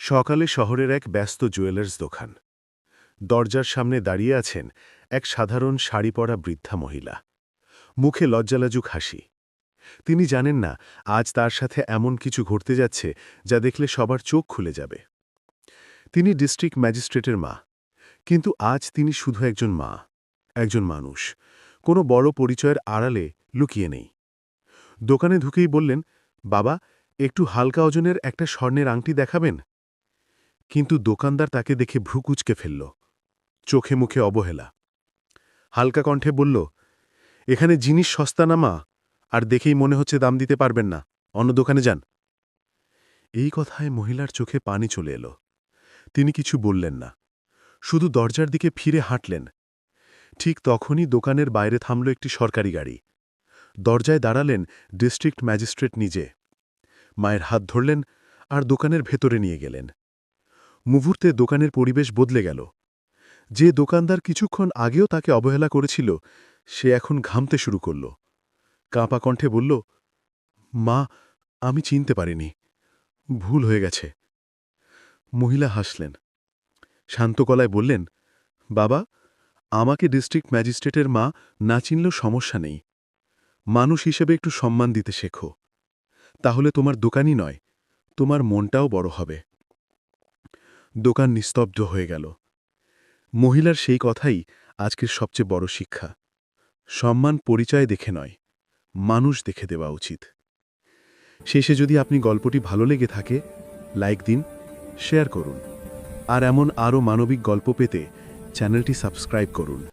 সকালে শহরের এক ব্যস্ত জুয়েলার্স দোকান। দরজার সামনে দাঁড়িয়ে আছেন এক সাধারণ শাড়ি পরা বৃদ্ধা মহিলা। মুখে লজ্জালাজুক হাসি। তিনি জানেন না, আজ তার সাথে এমন কিছু ঘটতে যাচ্ছে যা দেখলে সবার চোখ খুলে যাবে। তিনি ডিস্ট্রিক্ট ম্যাজিস্ট্রেটের মা, কিন্তু আজ তিনি শুধু একজন মা, একজন মানুষ। কোনো বড় পরিচয়ের আড়ালে লুকিয়ে নেই। দোকানে ঢুকেই বললেন, বাবা, একটু হালকা ওজনের একটা স্বর্ণের আংটি দেখাবেন? কিন্তু দোকানদার তাকে দেখে ভ্রুকুচকে ফেলল। চোখে মুখে অবহেলা। হালকা কণ্ঠে বলল, এখানে জিনিস সস্তা না মা? আর দেখেই মনে হচ্ছে দাম দিতে পারবেন না। অন্য দোকানে যান। এই কথায় মহিলার চোখে পানি চলে এলো। তিনি কিছু বললেন না। শুধু দরজার দিকে ফিরে হাঁটলেন। ঠিক তখনই দোকানের বাইরে থামল একটি সরকারি গাড়ি। দরজায় দাঁড়ালেন ডিস্ট্রিক্ট ম্যাজিস্ট্রেট নিজে। মায়ের হাত ধরলেন আর দোকানের ভেতরে নিয়ে গেলেন। মুহূর্তে দোকানের পরিবেশ বদলে গেল। যে দোকানদার কিছুক্ষণ আগেও তাকে অবহেলা করেছিল, সে এখন ঘামতে শুরু করল। কাঁপা কণ্ঠে বলল, মা, আমি চিনতে পারিনি। ভুল হয়ে গেছে। মহিলা হাসলেন। শান্ত গলায় বললেন, বাবা, আমাকে ডিস্ট্রিক্ট ম্যাজিস্ট্রেটের মা না চিনলেও সমস্যা নেই। মানুষ হিসেবে একটু সম্মান দিতে শেখো। তাহলে তোমার দোকানই নয়, তোমার মনটাও বড় হবে। দোকান নিস্তব্ধ হয়ে গেল। মহিলার সেই কথাই আজকের সবচেয়ে বড় শিক্ষা। সম্মান পরিচয় দেখে নয়, মানুষ দেখে দেওয়া উচিত। শেষে যদি আপনি গল্পটি ভালো লেগে থাকে, লাইক দিন, শেয়ার করুন। আর এমন আরও মানবিক গল্প পেতে চ্যানেলটি সাবস্ক্রাইব করুন।